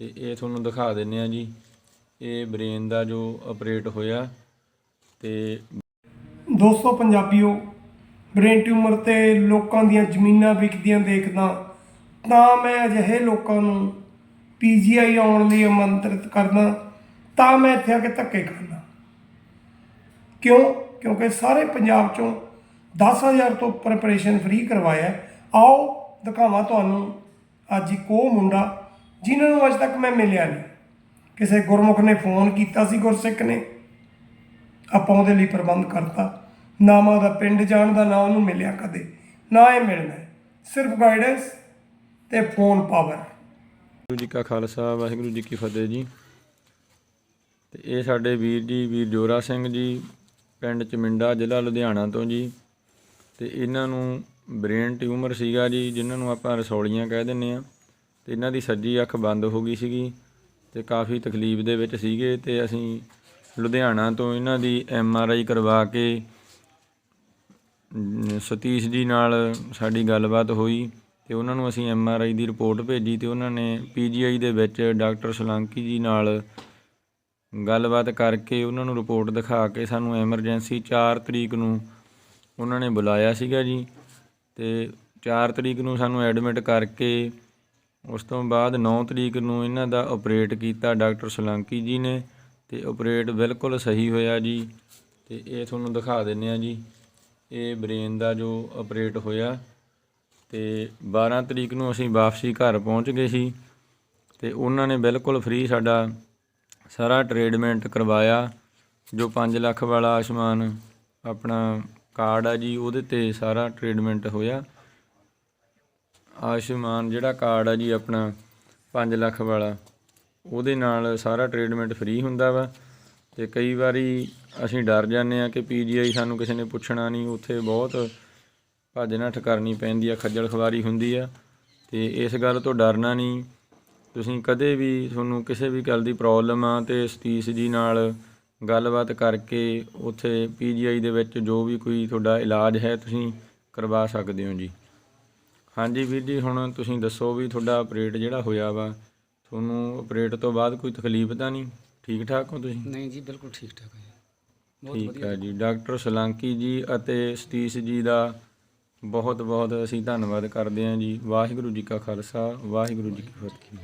ਤੇ ਇਹ ਤੁਹਾਨੂੰ ਦਿਖਾ ਦਿੰਨੇ ਆ ਜੀ। ਇਹ ਬ੍ਰੇਨ ਦਾ ਜੋ ਆਪਰੇਟ ਹੋਇਆ ਤੇ ਦੋਸਤੋ, ਪੰਜਾਬੀਓ, ਬ੍ਰੇਨ ਟਿਊਮਰ ਤੇ ਲੋਕਾਂ ਦੀਆਂ ਜ਼ਮੀਨਾਂ ਵਿਕਦੀਆਂ ਦੇਖਦਾ ਤਾਂ ਮੈਂ ਅਜਿਹੇ ਲੋਕਾਂ ਨੂੰ ਪੀਜੀਆਈ ਆਉਣ ਲਈ ਆਮੰਤਰਿਤ ਕਰਦਾ, ਤਾਂ ਮੈਂ ਇੱਥੇ ਆ ਕੇ ਧੱਕੇ ਖਾਂਦਾ। ਕਿਉਂ? ਕਿਉਂਕਿ ਸਾਰੇ ਪੰਜਾਬ ਚੋਂ 10000 ਤੋਂ ਉੱਪਰ ਆਪਰੇਸ਼ਨ ਫ੍ਰੀ ਕਰਵਾਇਆ ਆਓ, ਦਿਖਾਵਾਂ ਤੁਹਾਨੂੰ ਅੱਜ ਇੱਕ ਉਹ ਮੁੰਡਾ ਜਿਨ੍ਹਾਂ ਨੂੰ ਅੱਜ ਤੱਕ ਮੈਂ ਮਿਲਿਆ ਨਹੀਂ। ਕਿਸੇ ਗੁਰਮੁਖ ਨੇ ਫੋਨ ਕੀਤਾ ਸੀ ਗੁਰਸਿੱਖ ਨੇ। ਆਪਾਂ ਉਹਦੇ ਲਈ ਪ੍ਰਬੰਧ ਕਰਤਾ। ਨਾ ਮੈਂ ਉਹਦਾ ਪਿੰਡ ਜਾਣਦਾ ਨਾ ਉਹਨੂੰ ਮਿਲਿਆ ਕਦੇ। ਨਾ ਇਹ ਮਿਲਣਾ। ਸਿਰਫ ਗਾਈਡੈਂਸ ਤੇ ਫੋਨ ਪਾਵਰ ਵਾਹਿਗੁਰੂ ਜੀ ਕਾ ਖਾਲਸਾ, ਵਾਹਿਗੁਰੂ ਜੀ ਕੀ ਫਤਿਹ ਜੀ। ਤੇ ਇਹ ਸਾਡੇ ਵੀਰ ਜੀ, ਵੀਰ ਜੋਰਾ ਸਿੰਘ ਜੀ, ਪਿੰਡ ਚਮਿੰਡਾ, ਜ਼ਿਲ੍ਹਾ ਲੁਧਿਆਣਾ ਤੋਂ ਜੀ। ਤੇ ਇਹਨਾਂ ਨੂੰ ਬ੍ਰੇਨ ਟਿਊਮਰ ਸੀਗਾ ਜੀ, ਜਿਨ੍ਹਾਂ ਨੂੰ ਆਪਾਂ ਰਸੌਲੀਆਂ ਕਹਿ ਦਿੰਨੇ ਆ ਤੇ ਇਹਨਾਂ ਦੀ ਸੱਜੀ ਅੱਖ ਬੰਦ ਹੋ ਗਈ ਸੀਗੀ ਤੇ ਕਾਫੀ ਤਕਲੀਫ ਦੇ ਵਿੱਚ ਸੀਗੇ ਤੇ ਅਸੀਂ ਲੁਧਿਆਣਾ ਤੋਂ ਇਹਨਾਂ ਦੀ ਐਮ ਆਰ ਆਈ ਕਰਵਾ ਕੇ ਸਤੀਸ਼ ਜੀ ਨਾਲ ਸਾਡੀ ਗੱਲਬਾਤ ਹੋਈ ਤੇ ਉਹਨਾਂ ਨੂੰ ਅਸੀਂ ਐਮ ਆਰ ਆਈ ਦੀ ਰਿਪੋਰਟ ਭੇਜੀ ਤੇ ਉਹਨਾਂ ਨੇ ਪੀ ਜੀ ਆਈ ਦੇ ਵਿੱਚ ਡਾਕਟਰ ਸਲਾਂਕੀ ਜੀ ਨਾਲ ਗੱਲਬਾਤ ਕਰਕੇ ਉਹਨਾਂ ਨੂੰ ਰਿਪੋਰਟ ਦਿਖਾ ਕੇ ਸਾਨੂੰ ਐਮਰਜੈਂਸੀ 4 ਤਰੀਕ ਨੂੰ ਉਹਨਾਂ ਨੇ ਬੁਲਾਇਆ ਸੀਗਾ ਜੀ ਤੇ 4 ਤਰੀਕ ਨੂੰ ਸਾਨੂੰ ਐਡਮਿਟ ਕਰਕੇ ਉਸ ਤੋਂ ਬਾਅਦ 9 ਤਰੀਕ ਨੂੰ ਇਹਨਾਂ ਦਾ ਆਪਰੇਟ ਕੀਤਾ ਡਾਕਟਰ ਸੋਲੰਕੀ ਜੀ ਨੇ ਤੇ ਆਪਰੇਟ ਬਿਲਕੁਲ ਸਹੀ ਹੋਇਆ ਜੀ ਤੇ ਇਹ ਤੁਹਾਨੂੰ ਦਿਖਾ ਦਿੰਨੇ ਆ ਜੀ। ਇਹ ਬ੍ਰੇਨ ਦਾ ਜੋ ਆਪਰੇਟ ਹੋਇਆ ਤੇ 12 ਤਰੀਕ ਨੂੰ ਅਸੀਂ ਵਾਪਸੀ ਘਰ ਪਹੁੰਚ ਗਏ ਸੀ ਤੇ ਉਹਨਾਂ ਨੇ ਬਿਲਕੁਲ ਫ੍ਰੀ ਸਾਡਾ ਸਾਰਾ ਟ੍ਰੀਟਮੈਂਟ ਕਰਵਾਇਆ, ਜੋ 5 ਲੱਖ ਵਾਲਾ ਆਯੁਸ਼ਮਾਨ ਆਪਣਾ ਕਾਰਡ ਆ ਜੀ, ਉਹਦੇ ਤੇ ਸਾਰਾ ਟ੍ਰੀਟਮੈਂਟ ਹੋਇਆ। ਆਯੁਸ਼ਮਾਨ ਜਿਹੜਾ ਕਾਰਡ ਆ ਜੀ ਆਪਣਾ 5 ਲੱਖ ਵਾਲਾ, ਉਹਦੇ ਨਾਲ ਸਾਰਾ ਟ੍ਰੀਟਮੈਂਟ ਫ੍ਰੀ ਹੁੰਦਾ ਵਾ ਤੇ ਕਈ ਵਾਰੀ ਅਸੀਂ ਡਰ ਜਾਂਦੇ ਆ ਕਿ ਪੀਜੀਆਈ ਸਾਨੂੰ ਕਿਸੇ ਨੇ ਪੁੱਛਣਾ ਨਹੀਂ, ਉੱਥੇ ਬਹੁਤ ਭੱਜ ਨੱਠ ਕਰਨੀ ਪੈਂਦੀ ਆ, ਖੱਜਲ ਖਵਾਰੀ ਹੁੰਦੀ ਆ ਤੇ ਇਸ ਗੱਲ ਤੋਂ ਡਰਨਾ ਨਹੀਂ। ਤੁਸੀਂ ਕਦੇ ਵੀ ਤੁਹਾਨੂੰ ਕਿਸੇ ਵੀ ਗੱਲ ਦੀ ਪ੍ਰੋਬਲਮ ਆ ਤੇ ਸਤੀਸ਼ ਜੀ ਨਾਲ ਗੱਲਬਾਤ ਕਰਕੇ ਉੱਥੇ ਪੀਜੀਆਈ ਦੇ ਵਿੱਚ ਜੋ ਵੀ ਕੋਈ ਤੁਹਾਡਾ ਇਲਾਜ ਹੈ ਤੁਸੀਂ ਕਰਵਾ ਸਕਦੇ ਹੋ ਜੀ। ਹਾਂਜੀ ਵੀਰ ਜੀ ਹੁਣ ਤੁਸੀਂ ਦੱਸੋ ਵੀ ਤੁਹਾਡਾ ਆਪਰੇਟ ਜਿਹੜਾ ਹੋਇਆ ਵਾ ਤੁਹਾਨੂੰ ਆਪਰੇਟ ਤੋਂ ਬਾਅਦ ਕੋਈ ਤਕਲੀਫ ਤਾਂ ਨਹੀਂ? ਠੀਕ ਠਾਕ ਹੋ ਤੁਸੀਂ? ਨਹੀਂ ਜੀ ਬਿਲਕੁਲ ਠੀਕ ਠਾਕ ਹੈ। ਬਹੁਤ ਠੀਕ ਵਧੀਆ ਹੈ ਜੀ। ਡਾਕਟਰ ਸਲਾਂਕੀ ਜੀ ਅਤੇ ਸਤੀਸ਼ ਜੀ ਦਾ ਬਹੁਤ ਬਹੁਤ ਅਸੀਂ ਧੰਨਵਾਦ ਕਰਦੇ ਹਾਂ ਜੀ। ਵਾਹਿਗੁਰੂ ਜੀ ਕਾ ਖਾਲਸਾ ਵਾਹਿਗੁਰੂ ਜੀ ਕੀ ਫਤਿਹ।